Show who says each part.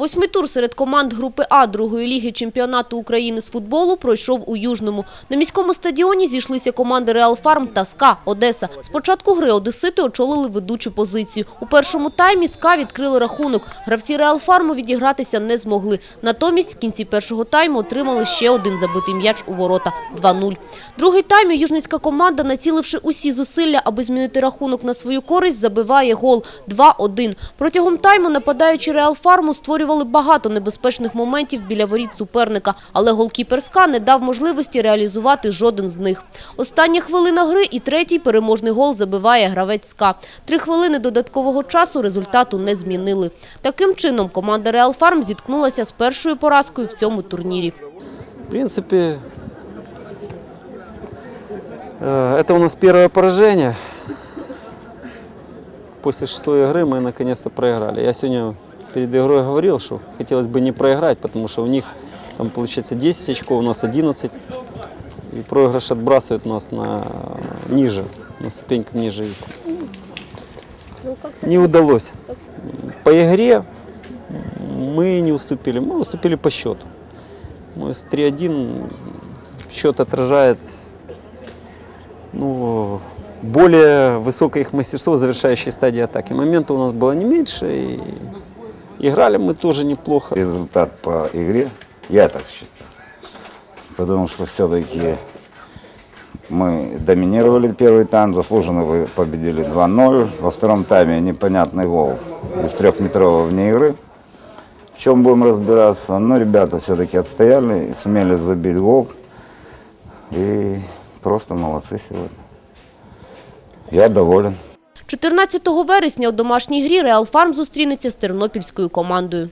Speaker 1: Восьмий тур серед команд групи А другої ліги чемпіонату України з футболу пройшов у Южному. На міському стадіоні зійшлися команди Реал Фарм та СКА Одеса. З початку гри одесити очолили ведучу позицію. У першому таймі СКА відкрили рахунок. Гравці Реал Фарму відігратися не змогли. Натомість в кінці першого тайму отримали ще один забитий м'яч у ворота – 2-0. Другий тайм южницька команда, націливши усі зусилля, аби змінити рахунок на свою користь, забиває гол 2-1. Протягом тайму нападаючі Реал Фарму створювали багато небезпечних моментів біля воріт суперника, але голкіпер СКА не дав можливості реалізувати жоден з них. Остання хвилина гри і третій переможний гол забиває гравець СКА. Три хвилини додаткового часу результату не змінили. Таким чином команда Реал Фарм зіткнулася з першою поразкою в цьому турнірі.
Speaker 2: В принципе, э, это у нас первое поражение. После шестой игры мы наконец-то проиграли. Я сегодня Перед игрой говорил, что хотелось бы не проиграть, потому что у них там получается 10 очков, у нас 11. И проигрыш отбрасывает нас на ниже, на ступеньку ниже. Не удалось. По игре мы не уступили, мы уступили по счету. Ну, с 3-1 счет отражает ну, более высокое их мастерство в завершающей стадии атаки. Моментов у нас было не меньше, и играли мы тоже неплохо.
Speaker 3: результат по игре, я так считаю. Потому что все-таки мы доминировали первый тайм, заслуженно вы победили 2-0. Во втором тайме непонятный гол из трехметрового вне игры. В чем будем разбираться? Но ребята все-таки отстояли, сумели забить гол. И просто молодцы сегодня. Я доволен.
Speaker 1: 14 вересня у домашній грі Реал Фарм зустрінеться з тернопільською командою.